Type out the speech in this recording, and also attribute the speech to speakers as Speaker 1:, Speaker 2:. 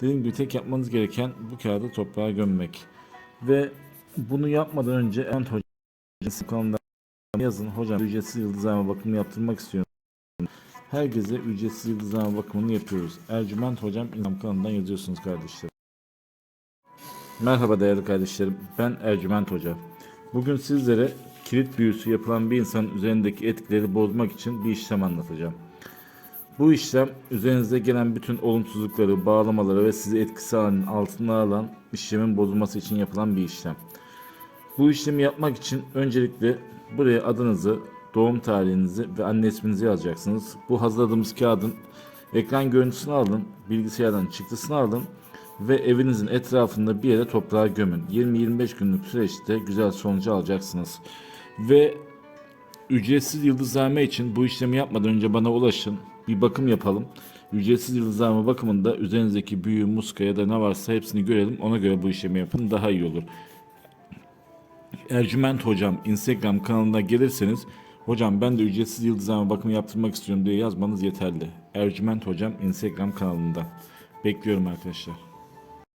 Speaker 1: Dediğim gibi tek yapmanız gereken bu kağıdı toprağa gömmek. Ve bunu yapmadan önce Ent Hoca'nın kanalında yazın. Hocam ücretsiz yıldızlama bakımını yaptırmak istiyorum. Herkese ücretsiz yıldızlama bakımını yapıyoruz. Ercüment Hocam Instagram kanalından yazıyorsunuz kardeşlerim. Merhaba değerli kardeşlerim. Ben Ercüment Hoca. Bugün sizlere kilit büyüsü yapılan bir insanın üzerindeki etkileri bozmak için bir işlem anlatacağım. Bu işlem üzerinize gelen bütün olumsuzlukları, bağlamaları ve sizi etkisi halinin altına alan işlemin bozulması için yapılan bir işlem. Bu işlemi yapmak için öncelikle buraya adınızı, doğum tarihinizi ve anne isminizi yazacaksınız. Bu hazırladığımız kağıdın ekran görüntüsünü alın, bilgisayardan çıktısını alın ve evinizin etrafında bir yere toprağa gömün. 20-25 günlük süreçte güzel sonucu alacaksınız. Ve Ücretsiz yıldızlame için bu işlemi yapmadan önce bana ulaşın. Bir bakım yapalım. Ücretsiz yıldızlame bakımında üzerinizdeki büyü, muska ya da ne varsa hepsini görelim. Ona göre bu işlemi yapın. Daha iyi olur. Ercüment Hocam Instagram kanalına gelirseniz Hocam ben de ücretsiz yıldızlama bakımı yaptırmak istiyorum diye yazmanız yeterli. Ercüment Hocam Instagram kanalında. Bekliyorum arkadaşlar.